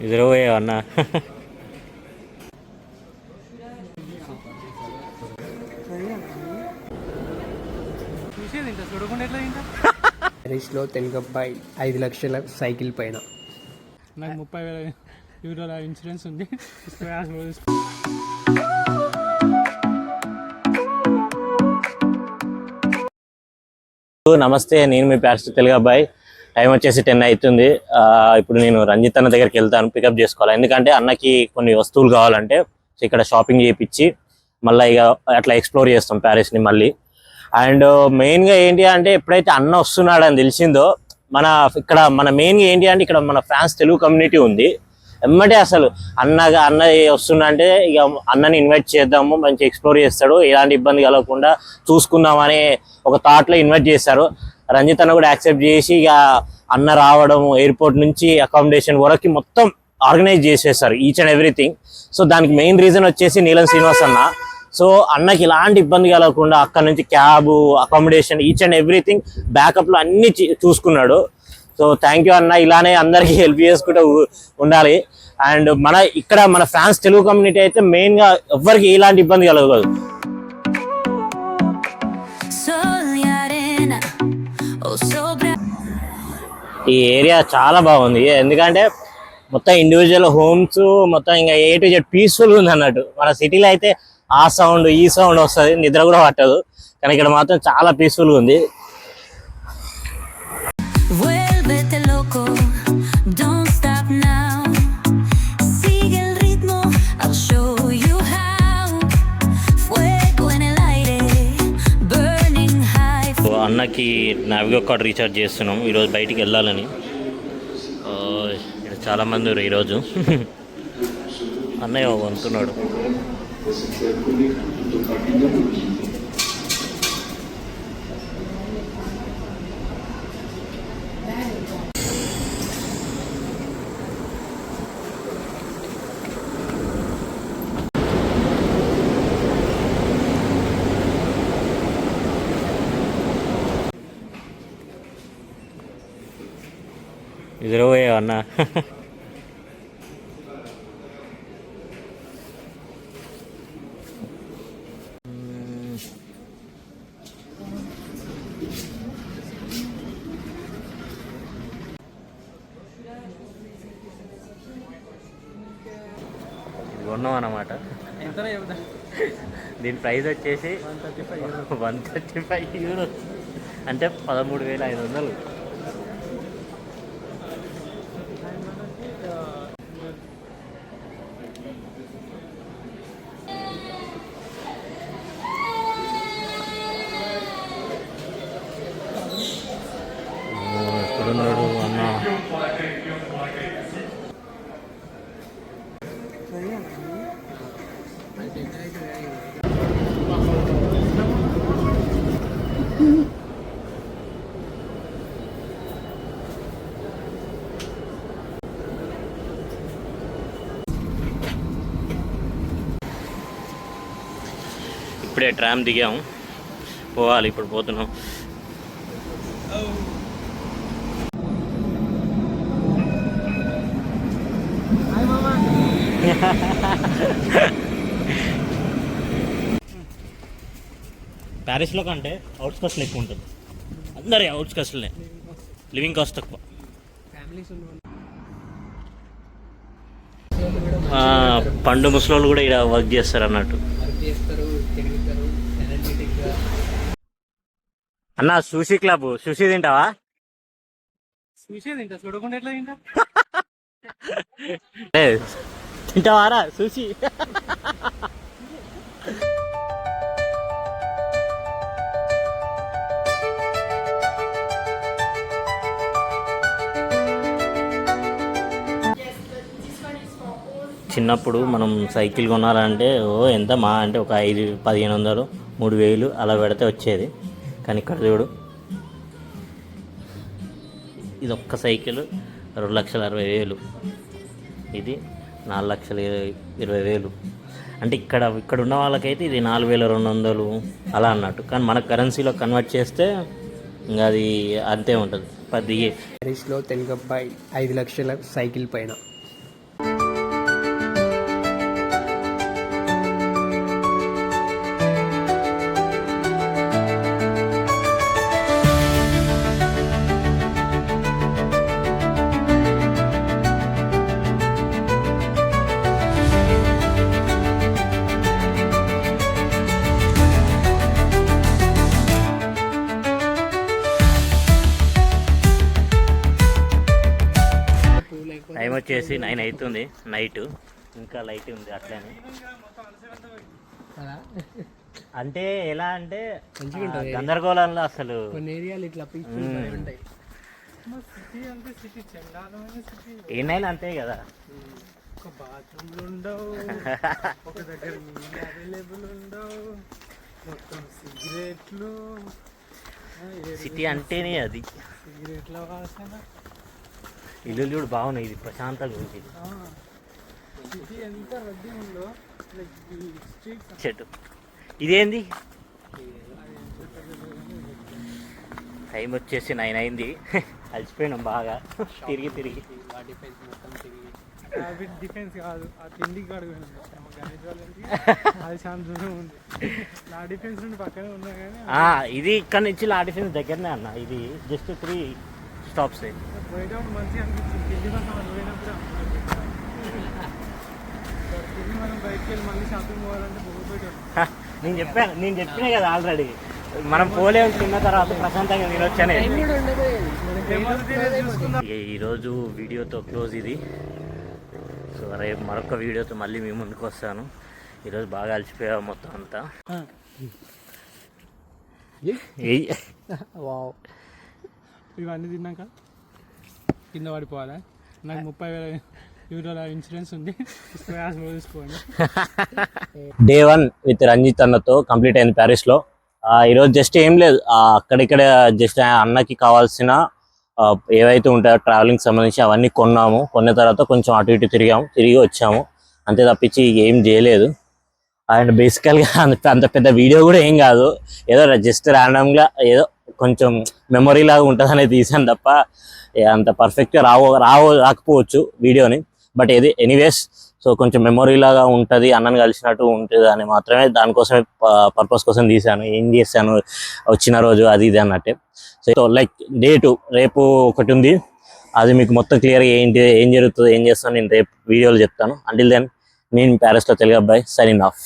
ఎదురపోయావు అన్న. రేస్లో తెలుగు అబ్బాయి ఐదు లక్షల సైకిల్ పైన. నాకు ముప్పై వేల యూరోల ఇన్సూరెన్స్ ఉంది. నమస్తే నేను మీ ప్యారిస్ తెలుగు అబ్బాయి టైం వచ్చేసి టెన్ అవుతుంది. ఇప్పుడు నేను రంజిత్ అన్న దగ్గరికి వెళ్తాను పికప్ చేసుకోవాలి. ఎందుకంటే అన్నకి కొన్ని వస్తువులు కావాలంటే సో ఇక్కడ షాపింగ్ చేయించి మళ్ళీ ఇక అట్లా ఎక్స్ప్లోర్ చేస్తాం ప్యారిస్ని మళ్ళీ. అండ్ మెయిన్గా ఏంటి అంటే ఎప్పుడైతే అన్న వస్తున్నాడని తెలిసిందో మన ఇక్కడ మన మెయిన్గా ఏంటి అంటే ఇక్కడ మన ఫ్రాన్స్ తెలుగు కమ్యూనిటీ ఉంది. ఎమ్మటే అసలు అన్నగా అన్న వస్తున్నా అంటే ఇక అన్నని ఇన్వైట్ చేద్దాము మంచి ఎక్స్ప్లోర్ చేస్తాడు. ఎలాంటి ఇబ్బంది కలగకుండా చూసుకుందామని ఒక థాట్లో ఇన్వైట్ చేశారు. రంజిత్ అన్న కూడా యాక్సెప్ట్ చేసి ఇక అన్న రావడం ఎయిర్పోర్ట్ నుంచి అకామిడేషన్ వరకు మొత్తం ఆర్గనైజ్ చేసేస్తారు ఈచ్ అండ్ ఎవ్రీథింగ్ సో దానికి మెయిన్ రీజన్ వచ్చేసి నీలం శ్రీనివాస్ అన్న. సో అన్నకి ఇలాంటి ఇబ్బంది కలగకుండా అక్కడ నుంచి cab accommodation each and everything బ్యాకప్లో అన్ని చూసుకున్నాడు. సో థ్యాంక్ యూ అన్న. ఇలానే అందరికీ హెల్ప్ చేసుకుంటూ ఉండాలి. అండ్ మన ఇక్కడ మన ఫ్రాన్స్ తెలుగు కమ్యూనిటీ అయితే మెయిన్గా ఎవరికి ఎలాంటి ఇబ్బంది కలగదు. ఈ ఏరియా చాలా బాగుంది. ఎందుకంటే మొత్తం ఇండివిజువల్ హోమ్స్ మొత్తం ఇంకా ఏ టు జెడ్ పీస్ఫుల్ ఉంది అన్నట్టు. మన సిటీలో అయితే ఆ సౌండ్ ఈ సౌండ్ వస్తుంది. నిద్ర కూడా పట్టదు. కానీ ఇక్కడ మాత్రం చాలా పీస్ఫుల్గా ఉంది. సో నావిగో కార్డ్ రీఛార్జ్ చేస్తున్నాం. ఈరోజు బయటికి వెళ్ళాలని. చాలామంది ఇక్కడ ఈరోజు అన్నయ్య వంతున్నాడు ఎదురపోయావు అన్న. కొన్నాం అన్నమాట దీని ప్రైస్ వచ్చేసి one thirty five one thirty five euro. అంటే పదమూడు వేల ఐదు వందలు. ఇప్పుడే ట్రామ్ దిగాము పోవాలి ఇప్పుడు పోతున్నాం. ప్యారిస్లో కంటే అవుట్స్కట్స్లో ఎక్కువ ఉంటుంది. అందరి అవుట్స్కట్స్లే లివింగ్ కాస్ట్ తక్కువ. పండు ముసలోళ్ళు కూడా ఇక్కడ వర్క్ చేస్తారు అన్నట్టు. అన్న సుషి క్లబ్ సుషి తింటావా? తింటావారా సుషి చిన్నప్పుడు మనం సైకిల్ కొనాలంటే ఓ ఎంత మా అంటే ఒక ఐదు పదిహేను వందలు మూడు వేలు అలా పెడితే వచ్చేది. కానీ ఇక్కడ చూడు ఇది ఒక్క సైకిల్ రెండు లక్షల అరవై వేలు. ఇది నాలుగు లక్షల ఇరవై ఇరవై వేలు. అంటే ఇక్కడ ఇక్కడ ఉన్న వాళ్ళకైతే ఇది నాలుగు వేల రెండు వందలు అలా అన్నట్టు. కానీ మన కరెన్సీలో కన్వర్ట్ చేస్తే ఇంకా అది అంతే ఉంటుంది. పది రేస్లో తెలుగు అబ్బాయి ఐదు లక్షల సైకిల్ పైన. టైం వచ్చేసి నైన్ అవుతుంది నైట్. ఇంకా లైట్ ఉంది అట్లనే. అంటే ఎలా అంటే గందరగోళంలో అసలు. ఏనైనా అంతే కదా. ఒక బాత్రూమ్లు ఉండవు ఒక దగ్గర నీళ్ళు అవైలబుల్ ఉండవు మొత్తం సిగరెట్లు ఆ, ఏ- సిటీ అంటేనే అది. సిగరెట్ల వాసన. ఇల్లు కూడా బాగున్నాయి ఇది ప్రశాంతంగా ఉంది. చెట్టు. ఇదేంది? టైం వచ్చేసి నైన్ అయింది. అలసిపోయినాం బాగా. తిరిగి తిరిగి. డిఫెన్స్ కాదు ఆ తిండికి అది డిఫెన్స్ నుండి పక్కనే ఉన్నా కానీ ఇది ఇక్కడ నుంచి లాడిఫెన్స్ దగ్గరనే అన్న. ఇది జస్ట్ త్రీ స్టాప్స్ పోయిపోయాం నేను చెప్పాను నేను చెప్పినా కదా ఆల్రెడీ మనం పోలేము తిన్న తర్వాత ప్రశాంతంగా తినొచ్చనే ఈరోజు వీడియోతో క్లోజ్ ఇది. సో రేపు మరొక వీడియోతో మళ్ళీ మీ ముందుకు వస్తాను. ఈరోజు బాగా అలసిపోయా మొత్తం అంతా. వావ్. ఇవన్నీ తిన్నాక కింద పడిపోవాలా? నాకు ముప్పై వేల యూరోల ఇన్సూరెన్స్ ఉంది. తీసుకోండి. డే వన్ విత్ రంజిత్ అన్నతో కంప్లీట్ అయింది ప్యారిస్లో ఆ, ఈరోజు జస్ట్ ఏం లేదు. అక్కడిక్కడ జస్ట్ అన్నకి కావాల్సిన ఏవైతే ఉంటాయో ట్రావెలింగ్ సంబంధించి అవన్నీ కొన్నాము. కొన్న తర్వాత కొంచెం అటు ఇటు తిరిగాము. తిరిగి వచ్చాము. అంతే తప్పించి ఏం చేయలేదు. అండ్ బేసికల్గా అంత అంత పెద్ద వీడియో కూడా ఏం కాదు. ఏదో జస్ట్ ర్యాండమ్గా ఏదో కొంచెం మెమొరీ లాగా ఉంటుందనే తీసాను తప్ప అంత పర్ఫెక్ట్గా రావో రావో రాకపోవచ్చు వీడియోని. బట్ ఏది ఎనీవేస్ సో కొంచెం మెమొరీ లాగా ఉంటుంది అన్నని కలిసినట్టు ఉంటుంది అని మాత్రమే దానికోసమే పర్పస్ కోసం తీశాను. ఏం చేశాను వచ్చిన రోజు అది ఇది అన్నట్టే. సో లైక్ డే రేపు ఒకటి ఉంది. అది మీకు మొత్తం క్లియర్గా ఏంటి ఏం జరుగుతుంది ఏం చేస్తాను నేను రేపు వీడియోలో చెప్తాను. అంటిల్ దెన్ నేను ప్యారిస్లో తెలుగు అబ్బాయి సైన్ ఆఫ్